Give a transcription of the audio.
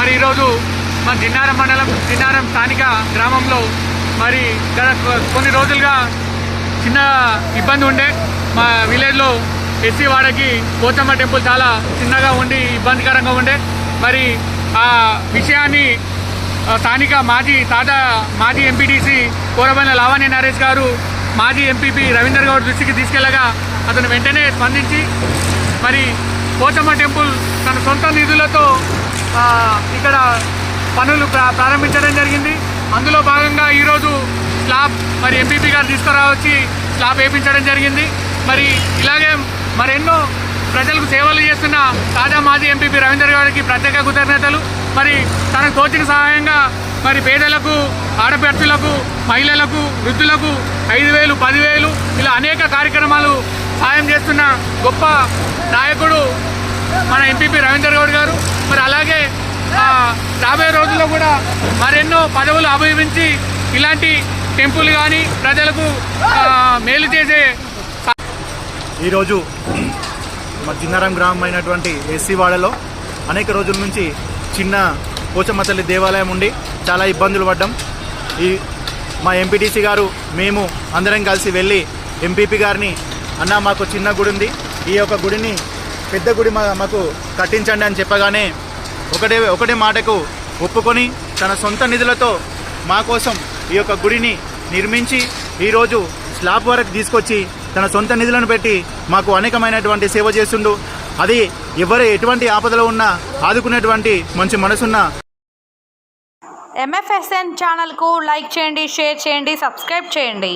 మరి ఈరోజు మన జిన్నారం మండలం జిన్నారం స్థానిక గ్రామంలో మరి గత కొన్ని రోజులుగా చిన్న ఇబ్బంది ఉండే. మా విలేజ్లో ఎస్సీ వాడకి పోచమ్మ టెంపుల్ చాలా చిన్నగా ఉండి ఇబ్బందికరంగా ఉండే. మరి ఆ విషయాన్ని స్థానిక మాజీ తాజా మాజీ ఎంపీటీసీ కోరబైన లావణ్య నరేష్ గారు మాజీ ఎంపీపీ రవీందర్ గౌడ్ దృష్టికి తీసుకెళ్ళగా అతను వెంటనే స్పందించి మరి పోచమ్మ టెంపుల్ తన సొంత నిధులతో ఇక్కడ పనులు ప్రారంభించడం జరిగింది. అందులో భాగంగా ఈరోజు స్లాబ్ మరి ఎంపీపీ గారు తీసుకురావచ్చి స్లాబ్ వేయించడం జరిగింది. మరి ఇలాగే మరెన్నో ప్రజలకు సేవలు చేస్తున్న తాజా మాజీ ఎంపీపీ రవీందర్ గారికి ప్రత్యేక కృతజ్ఞతలు. మరి తనకు తోచిన సహాయంగా మరి పేదలకు ఆడపడుతులకు మహిళలకు వృద్ధులకు ఐదు వేలు పదివేలు ఇలా అనేక కార్యక్రమాలు సాయం చేస్తున్న గొప్ప నాయకుడు మన ఎంపీపీ రవీందర్ గౌడ్ గారు. మరి అలాగే మరెన్నో పదవులు అభివించి ఇలాంటి టెంపుల్ కానీ ప్రజలకు మేలు చేసే ఈరోజు మా చిన్నారం గ్రామం అయినటువంటి ఎస్సీ వాడలో అనేక రోజుల నుంచి చిన్న పోచమ్మతల్లి దేవాలయం ఉండి చాలా ఇబ్బందులు పడ్డాం. ఈ మా ఎంపీటీసీ గారు మేము అందరం కలిసి వెళ్ళి ఎంపీపీ గారిని అన్న మాకు చిన్న గుడి ఉంది. ఈ యొక్క గుడిని పెద్ద గుడి మా మాకు కట్టించండి అని చెప్పగానే ఒకటే ఒకటే మాటకు ఒప్పుకొని తన సొంత నిధులతో మా కోసం ఈ యొక్క గుడిని నిర్మించి ఈరోజు స్లాబ్ వరకు తీసుకొచ్చి తన సొంత నిధులను పెట్టి మాకు అనేకమైనటువంటి సేవ చేస్తుండు. అది ఎవరు ఎటువంటి ఆపదలో ఉన్నా ఆదుకునేటువంటి మంచి మనసున్న ఎంఎఫ్ఎస్ఎన్ ఛానల్కు లైక్ చేయండి షేర్ చేయండి సబ్స్క్రైబ్ చేయండి.